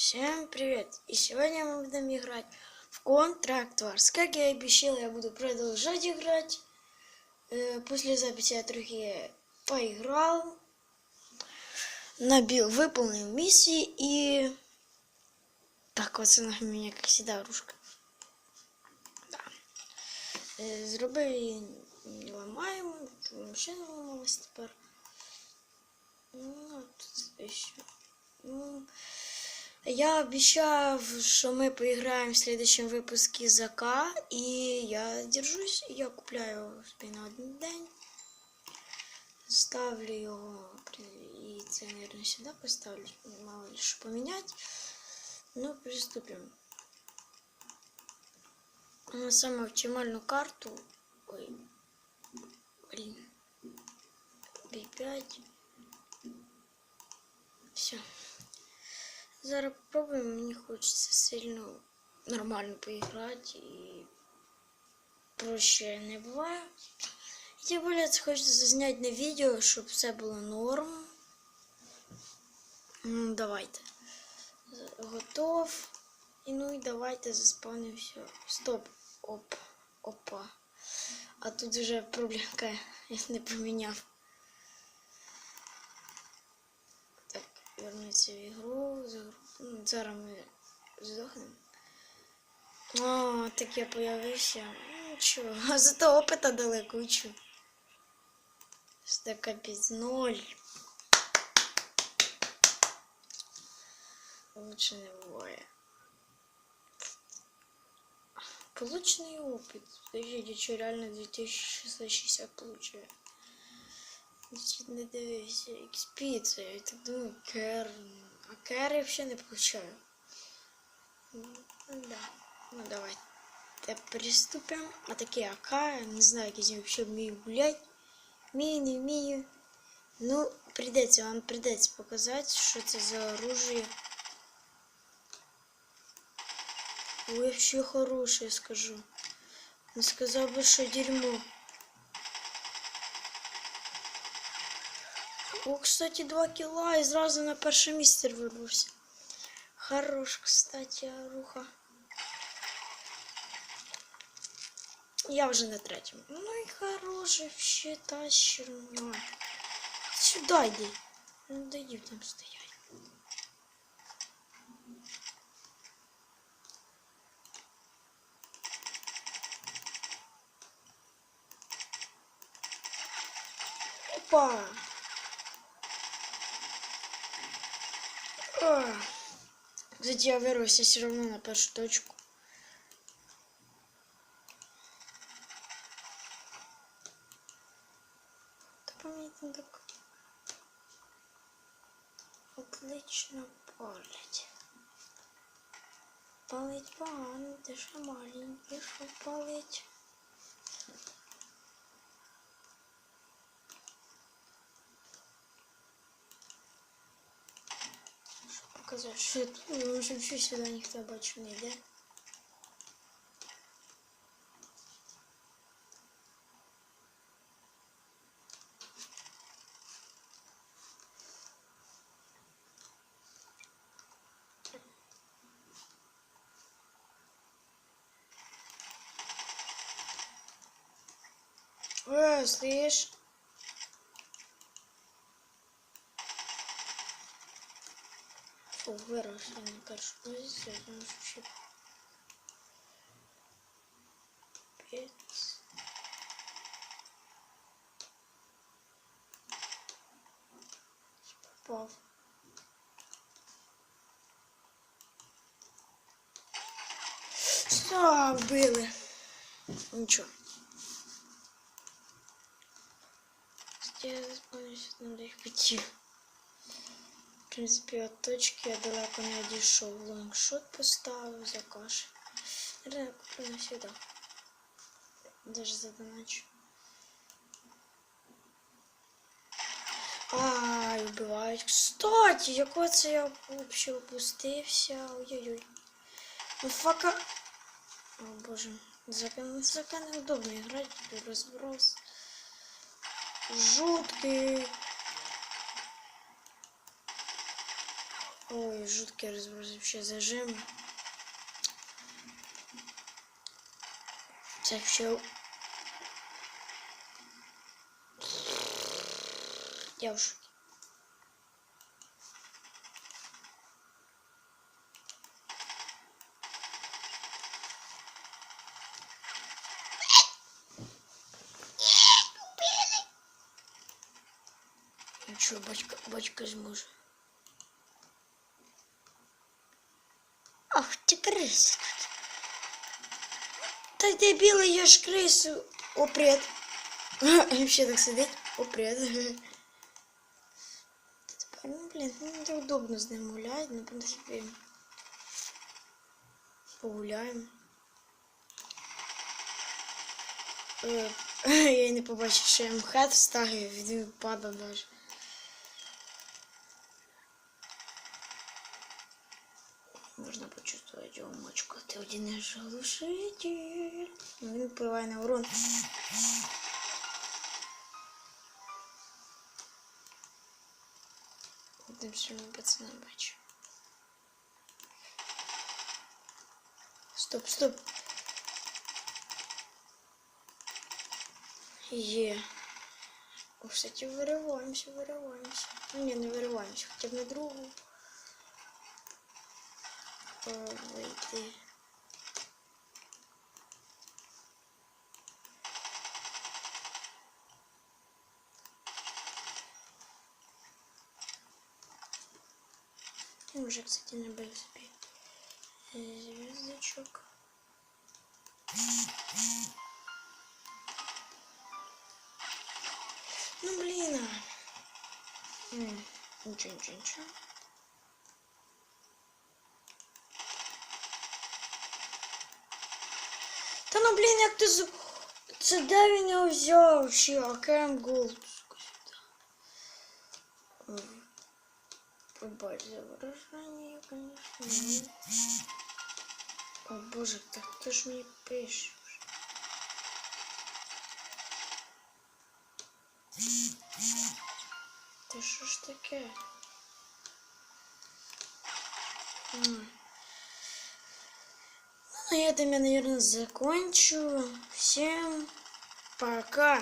Всем привет! И сегодня мы будем играть в Contract Wars. Как я и обещал, я буду продолжать играть. Э, После записи я трохи поиграл. Набил, выполнил миссии и... Так, вот она у меня, как всегда, ружка. Да. Е, Зробив її, не ламаємо, машина ламалась тепер. Ну, тут ще. я обещал, что мы поиграем в следующем выпуске ЗК, и я держусь, я купляю себе на один день, ставлю его, и це, наверное, сюда поставлю, мало ли что поменять. Ну, приступим. На самую оптимальную карту, ой, блин, B5, все. Зараз попробуємо, мені хочеться сильно нормально поіграти і проще не буває. І тим більше це хочеться зазняти на відео, щоб все було норм. Ну, давайте. Готов. І ну і давайте заспавним все. Стоп. Оп. Опа. А тут вже проблемка, я не поміняв. Так, вернуться в ігру. Ну, Зараз ми здохнемо. О, так я появився. Ну, Нічого, а зато опита дали кучу. Це капець ноль. Лучше не буває. Полученный опыт. Подождите, что реально 2660 получаю? Значит, не дивився. XP це, я так думаю, кер. А кер я взагалі не получаю. Ну, да. Ну давай. Так, приступим. А такі АК, я не знаю, як я з ним взагалі вмію гулять. Вмію, не вмію. Ну, придеться, вам придеться показати, що це за оружие. Вообще хорошее, скажу. Не сказал бы, что дерьмо. О, кстати, 2 кіла і зразу на перше місце вибрався. Хорош, кстати, руха. Я вже на третьому. Ну і хороший, вообще тащер. Ну. Сюда йди. Не даю там стоять. Опа! Кстати, я вырвался все равно на першу точку. Так. Отлично палить. Палить погано, ти ще маленький, що палить. Тут, ну, може, взагалі сюди ніхто бачу не йде. Э, слышь? Фу, виросла на першу позицію, тому що ще п'ять. Попав. Що вбили? Нічого. Я заспомнюся там де їх хотів. В принципі, от точки я далеко не дійшов. Лонгшот поставив, закаш. Наверное, куплю навсегда. Даже задоначу. Ай, убивають. Кстати, якого це я вообще опустився. Ой-ой-ой. Ну фака. О боже. Зака, зака неудобно играть. Разброс. Жуткий. Ой, жуткий вообще зажим. Так, все. Я шоке. Ничего, бачка, бачка зможе. Ах, ти криса тут. Та дебіли, я ж крису. О, привіт. Вообще так сидить. О, привіт. Тепер, ну, блін, ну не так удобно з ним гуляти, ну, в принципі. Погуляємо. Е, Я й не побачив, що я МХЕТ вставив, він падав даже. Можно почувствовать его мочку. Ты один из глушитель. Ну, він впливає на урон. Тим сьогодні пацана бачу. Стоп, стоп. Є. О, кстати, вириваємося, вириваємося. Ну, ні, не вириваємося, хоча б на другу. Вийти. Я уже, кстати, набил себе звездочек. Ну, блин. а. Ничего, ничего, ничего. ну блін, як ти з... Це де він його взяв? Чи АКМ Голд? Побач за вираження, конечно. О боже, так ти ж мені пишеш. Ти що ж таке? На этом я, наверное, закончу. Всем пока.